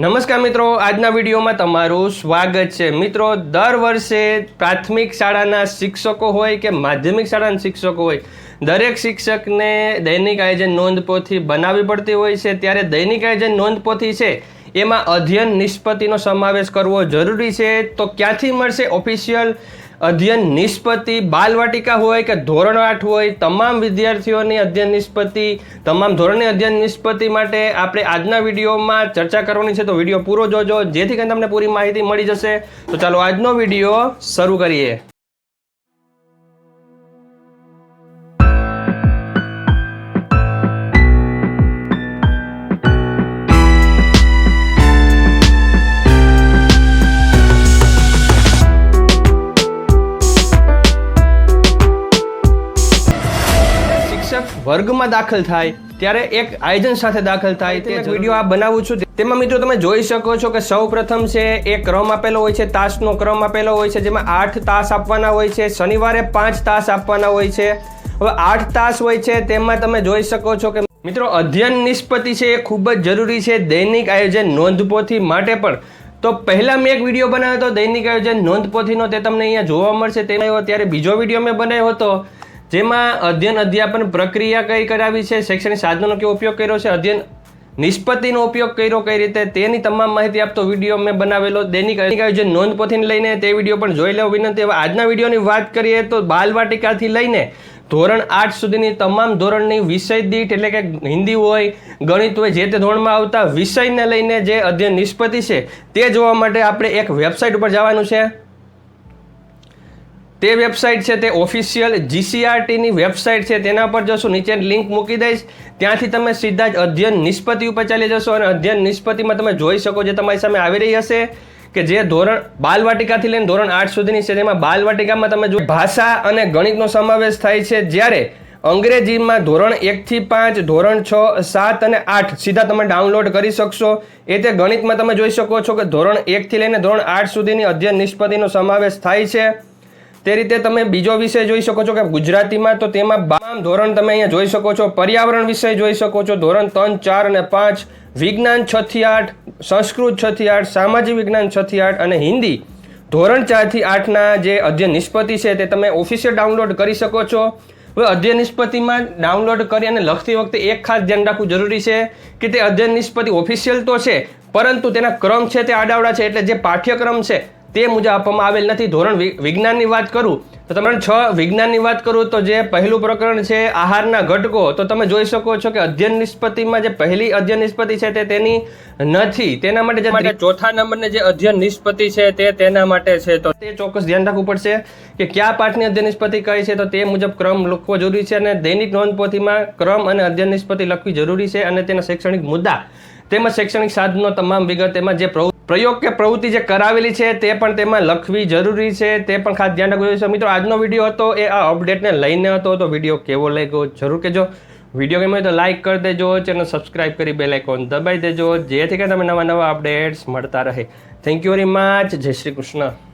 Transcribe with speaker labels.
Speaker 1: નમસ્કાર મિત્રો, આજના વિડીયોમાં તમારું સ્વાગત છે. મિત્રો, દર વર્ષે પ્રાથમિક શાળાના શિક્ષકો હોય કે માધ્યમિક શાળાના શિક્ષકો હોય, દરેક શિક્ષકને દૈનિક આયોજન નોંધપોથી બનાવવી પડતી હોય છે. ત્યારે દૈનિક આયોજન નોંધપોથી છે એમાં અધ્યયન નિષ્પત્તિનો સમાવેશ કરવો જરૂરી છે. તો ક્યાંથી મળશે ઓફિશિયલ અધ્યયન નિષ્પત્તિ? બાલવાટિકા હોય કે ધોરણ આઠ હોય, તમામ વિદ્યાર્થીઓની અધ્યયન નિષ્પત્તિ, તમામ ધોરણની અધ્યયન નિષ્પત્તિ માટે આપણે આજના વિડીયોમાં ચર્ચા કરવાની છે. તો વીડિયો પૂરો જોજો, જેથી કરીને તમને પૂરી માહિતી મળી જશે. તો ચાલો આજનો વીડિયો શરૂ કરીએ. શિક્ષક વર્ગમાં દાખલ થાય ત્યારે એક આયોજન સાથે દાખલ થાય તે વીડિયો આ બનાવું છું. તેમાં મિત્રો તમે જોઈ શકો છો કે સૌ પ્રથમ છે એ ક્રમ આપેલો હોય છે તાસનો ક્રમ આપેલો હોય છે જેમાં આઠ તાસ આપવાના હોય છે શનિવારે પાંચ તાસ આપવાના હોય છે. હવે આઠ તાસ હોય છે તેમાં તમે જોઈ શકો છો કે મિત્રો અધ્યયન નિષ્પત્તિ છે એ ખૂબ જ જરૂરી છે દૈનિક આયોજન નોંધપોથી માટે પણ. તો પહેલા મેં એક વીડિયો બનાવ્યો હતો દૈનિક આયોજન નોંધપોથીનો તે તમને અહીંયા જોવા મળશે. તેમાં ત્યારે બીજો વીડિયો મેં બનાવ્યો હતો. જેમાં અધ્યયન અધ્યાપન પ્રક્રિયા કઈ કરાવી છે? શૈક્ષણિક સાધનોનો કેવો ઉપયોગ કર્યો છે? અધ્યયન નિષ્પત્તિનો ઉપયોગ કર્યો કઈ રીતે? તેની તમામ માહિતી આપતો વીડિયો મેં બનાવેલો. દૈનિક આયોજન નોંધપોથીને લઈને તે વીડિયો પણ જોઈ લેવો વિનંતી. હવે આજના વિડીયોની વાત કરીએ તો બાલવાટિકાથી લઈને ધોરણ આઠ સુધીની તમામ ધોરણની વિષય દીઠ એટલે કે હિન્દી હોય, ગણિત હોય, જે તે ધોરણમાં આવતા વિષયને લઈને જે અધ્યયન નિષ્પત્તિ છે તે જોવા માટે આપણે એક વેબસાઇટ ઉપર જવાનું છે. તે વેબસાઇટ છે, તે ઓફિશિયલ જીસીઆરટીની વેબસાઇટ છે, તેના પર જશો, નીચે લિંક મૂકી દઈશ. ત્યાંથી તમે સીધા જ અધ્યયન નિષ્પત્તિ ઉપર ચાલી જશો અને અધ્યયન નિષ્પતિમાં તમે જોઈ શકો જે તમારી સામે આવી રહી હશે કે જે ધોરણ બાલવાટિકાથી લઈને ધોરણ આઠ સુધીની છે, તેમાં બાલવાટિકામાં તમે જો ભાષા અને ગણિતનો સમાવેશ થાય છે, જ્યારે અંગ્રેજીમાં ધોરણ એકથી પાંચ, ધોરણ છ, સાત અને આઠ સીધા તમે ડાઉનલોડ કરી શકશો. એ તે ગણિતમાં તમે જોઈ શકો છો કે ધોરણ એકથી લઈને ધોરણ આઠ સુધીની અધ્યયન નિષ્પત્તિનો સમાવેશ થાય છે. તે રીતે તમે બીજો વિષય જોઈ શકો છો કે ગુજરાતીમાં તો તેમાં બામ ધોરણ તમે અહીંયા જોઈ શકો છો, પર્યાવરણ વિષય જોઈ શકો છો, ધોરણ ત્રણ, ચાર અને પાંચ, વિજ્ઞાન છ થી આઠ, સંસ્કૃત છ થી આઠ, સામાજિક વિજ્ઞાન છ થી આઠ અને હિન્દી. ધોરણ ચારથી આઠના જે અધ્યયન નિષ્પતિ છે તે તમે ઓફિશિયલ ડાઉનલોડ કરી શકો છો. હવે અધ્યયન નિષ્પતિમાં ડાઉનલોડ કરી અને લખતી વખતે એક ખાસ ધ્યાન રાખવું જરૂરી છે કે તે અધ્યયન નિષ્પતિ ઓફિશિયલ તો છે, પરંતુ તેના ક્રમ છે તે આડાવડા છે, એટલે જે પાઠ્યક્રમ છે તે મુજબ આપવામાં આવેલ નથી. ધોરણ વિજ્ઞાનની વાત કરું તો તમે છ વિજ્ઞાનની વાત કરું તો જે પહેલું પ્રકરણ છે આહારના ઘટકો તો તમે જોઈ શકો છો કે અધ્યયન નિષ્પતિમાં જે પહેલી અધ્યયન નિષ્પતિ છે તે તેની નથી. તેના માટે જે ચોથા નંબરની જે અધ્યયન નિષ્પતિ છે તે તેના માટે છે. તો તે ચોક્કસ ધ્યાન રાખવું પડશે કે કયા પાઠની અધ્યયન નિષ્પતિ કઈ છે તો તે મુજબ ક્રમ લખવો જરૂરી છે અને દૈનિક નોંધપોથીમાં ક્રમ અને અધ્યયન નિષ્પતિ લખવી જરૂરી છે અને તેના શૈક્ષણિક મુદ્દા તેમજ શૈક્ષણિક સાધનો તમામ વિગત તેમાં જે પ્રવૃ- પ્રયોગ કે પ્રવૃત્તિ જે કરાવેલી છે તે પણ તેમાં લખવી જરૂરી છે, તે પણ ખાસ ધ્યાન રાખવું જોઈએ. મિત્રો, આજનો વીડિયો હતો, એ આ અપડેટને લઈને હતો, તો વીડિયો કેવો લાગ્યો જરૂર કહેજો. વીડિયો ગમે તો લાઇક કરી દેજો, ચેનલ સબસ્ક્રાઇબ કરી બેલ આઇકોન દબાઈ દેજો, જેથી કરીને તમે નવા નવા અપડેટ્સ મળતા રહે. થેન્ક યુ વેરી મચ જય શ્રી કૃષ્ણ.